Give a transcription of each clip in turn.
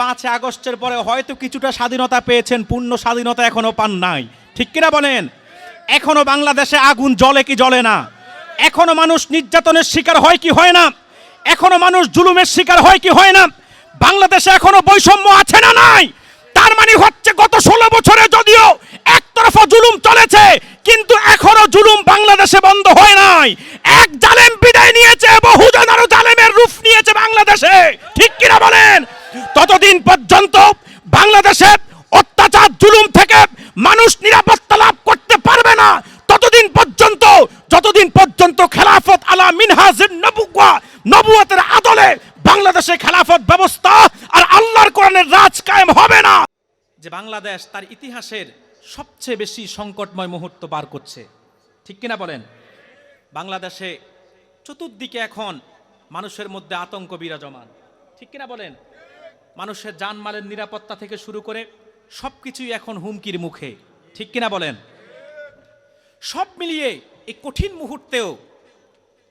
পাঁচ আগস্টের পরে হয়তো কিছুটা স্বাধীনতা পেয়েছেন, পূর্ণ স্বাধীনতা এখনও পান নাই। ঠিক কিনা বলেন? এখনও বাংলাদেশে আগুন জলে কি জ্বলে না? এখনও মানুষ নির্যাতনের শিকার হয় কি হয় না? এখনও মানুষ জুলুমের শিকার হয় কি হয় না? বাংলাদেশে এখনও বৈষম্য আছে না নাই? তার মানে হচ্ছে গত ষোলো বছরে যদিও একতরফা জুলুম চলেছে, কিন্তু এখনও জুলুম বাংলাদেশে বন্ধ হয় নাই। এক জালেম বিদায় নিয়েছে, বহুজন আরও জালেমের রূপ নিয়েছে বাংলাদেশে। ঠিক কিনা বলেন? ততদিন পর্যন্ত বাংলাদেশে অত্যাচার, জুলুম থেকে মানুষ নিরাপত্তা লাভ করতে পারবে না, ততদিন পর্যন্ত, যতদিন পর্যন্ত খেলাফত আলা মিনহাজিন নবুয়া নবুয়তের আদলে বাংলাদেশে খেলাফত ব্যবস্থা আর আল্লাহর কোরআনের রাজ কায়েম হবে না। যে বাংলাদেশ তার ইতিহাসের সবচেয়ে বেশি সংকটময় মুহূর্ত পার করছে। ঠিক কিনা বলেন? বাংলাদেশে চতুর্দিকে এখন মানুষের মধ্যে আতঙ্ক বিরাজমান। ঠিক কিনা বলেন? মানুষের জানমালের নিরাপত্তা থেকে শুরু করে সব কিছুই এখন হুমকির মুখে। ঠিক কিনা বলেন? সব মিলিয়ে এই কঠিন মুহূর্তেও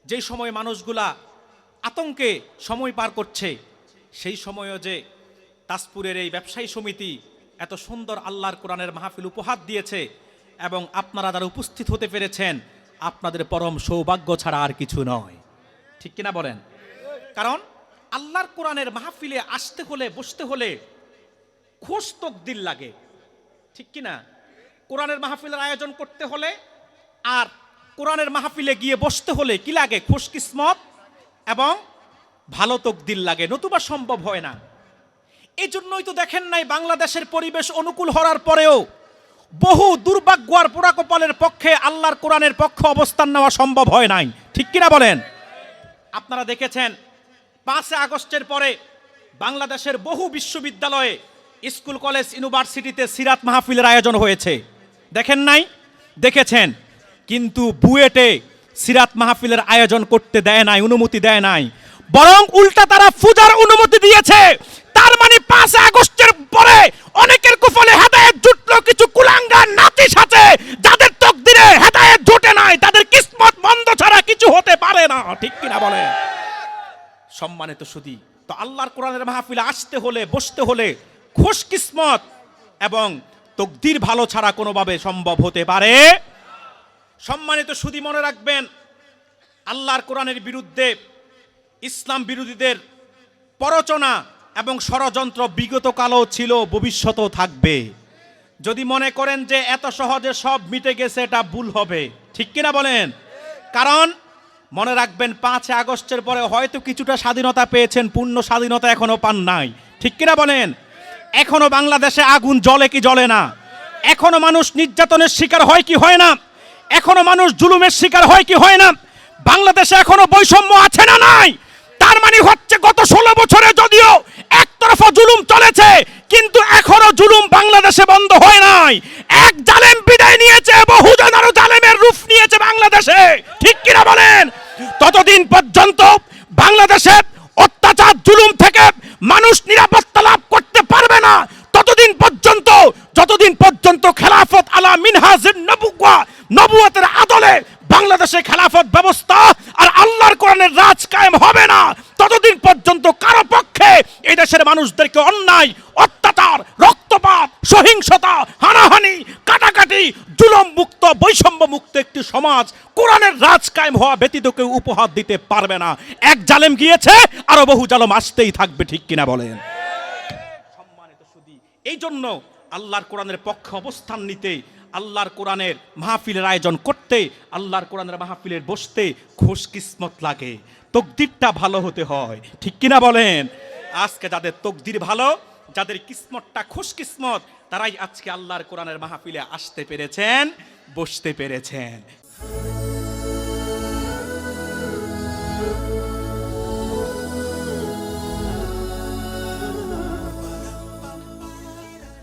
যেই সময় মানুষগুলা আতঙ্কে সময় পার করছে, সেই সময়ও যে তাজপুরের এই ব্যবসায়ী সমিতি এত সুন্দর আল্লাহর কোরআনের মাহফিল উপহার দিয়েছে এবং আপনারা যারা উপস্থিত হতে পেরেছেন, আপনাদের পরম সৌভাগ্য ছাড়া আর কিছু নয়। ঠিক কিনা বলেন? কারণ আল্লাহর কোরআনের মাহফিলে আসতে হলে, বসতে হলে খোশ তকদিল লাগে। ঠিক কিনা? কোরআনের মাহফিলের আয়োজন করতে হলে আর কোরআনের মাহফিলে গিয়ে বসতে হলে কি লাগে? খুশকিসমত এবং ভালো তকদিল লাগে। নতুবা সম্ভব হয় না। এই জন্যই তো দেখেন নাই বাংলাদেশের পরিবেশ অনুকূল হওয়ার পরেও বহু দুর্ভাগ্য আর পোড়াকপালের পক্ষে আল্লাহর কোরআনের পক্ষে অবস্থান নেওয়া সম্ভব হয় নাই। ঠিক কিনা বলেন? আপনারা দেখেছেন পাঁচে আগস্টের পরে বাংলাদেশের বহু বিশ্ববিদ্যালয়ে স্কুল, কলেজ, ইউনিভার্সিটিতে সিরাত মাহফিলের আয়োজন হয়েছে। দেখেন নাই? দেখেছেন? কিন্তু বুয়েটে সিরাত মাহফিলের আয়োজন করতে দেয় নাই, অনুমতি দেয় নাই। বরং উল্টা তারা পূজার অনুমতি দিয়েছে। তার মানে পাঁচ আগস্টের পরে অনেকের কুফলে হেদায়েত জুটলো, কিছু কুলাঙ্গার নাতিস সাথে যাদের তকদিরে হেদায়েত জোটে নাই, তাদের কিসমত বন্ধ ছাড়া কিছু হতে পারে না। ঠিক কিনা বলে সম্মানিত সুদী। তো আল্লাহর কোরআনের মাহফিলে আসতে হলে, বসতে হলে খুশ কিসমত এবং তকদির ভালো ছাড়া কোনোভাবে সম্ভব হতে পারে। সম্মানিত সুদী মনে রাখবেন, আল্লাহর কোরআনের বিরুদ্ধে ইসলাম বিরোধীদের প্ররোচনা এবং ষড়যন্ত্র বিগত কালও ছিল, ভবিষ্যতেও থাকবে। যদি মনে করেন যে এত সহজে সব মিটে গেছে, এটা ভুল হবে। ঠিক কিনা বলেন? কারণ মনে রাখবেন পাঁচ আগস্টের পরে হয়তো কিছুটা স্বাধীনতা পেয়েছেন, পূর্ণ স্বাধীনতা এখনও পান নাই। ঠিক কিনা বলেন? এখনও বাংলাদেশে আগুন জলে কি জ্বলে না? এখনও মানুষ নির্যাতনের শিকার হয় কি হয় না? এখনও মানুষ জুলুমের শিকার হয় কি হয় না? বাংলাদেশে এখনও বৈষম্য আছে না নাই? তার মানে হচ্ছে গত ষোলো বছরে যদিও একতরফা জুলুম চলেছে, কিন্তু এখনও জুলুম বাংলাদেশে বন্ধ হয় নাই। এক জালেম বিদায় নিয়েছে বহুজন আরও জালেমের রূপ নিয়েছে বাংলাদেশে। ঠিক কিনা বলেন? ততদিন পর্যন্ত বাংলাদেশে অত্যাচার, জুলুম থেকে মানুষ নিরাপত্তা লাভ করতে পারবে না? ততদিন পর্যন্ত, যতদিন পর্যন্ত খেলাফত আলা মিনহাজিন নবুয়া নবুয়তের আদলে বাংলাদেশে খেলাফত ব্যবস্থা আর আল্লাহর কোরআনের রাজ কায়েম হবে না, ততদিন পর্যন্ত কারও পক্ষে এই দেশের মানুষদেরকে অন্যায়, অত্যাচার, রক্তপাত, সহিংসতা, হানাহানি কাটাকাটি জুলম মুক্ত, বৈষম্য মুক্ত একটি সমাজ কোরআনের রাজ কায়েম হওয়া ব্যতীত কেউ উপহার দিতে পারবে না। এক জালেম গিয়েছে, আরও বহু জালেম আসতেই থাকবে, ঠিক কিনা বলেন? সম্মানিত সুদী, এই জন্য আল্লাহর কোরআনের পক্ষে অবস্থান নিতে, আল্লাহর কোরআনের মাহফিলের আয়োজন করতে, আল্লাহর কোরআনের মাহফিলের বসতে খুশ কিসমত লাগে। তকদিরটা ভালো হতে হয়, ঠিক কিনা বলেন? আজকে যাদের তকদির ভালো যাদের কিসমতটা খুশ কিসমত তারাই আজকে আল্লাহর কোরআনের মাহফিলে আসতে পেরেছেন বসতে পেরেছেন।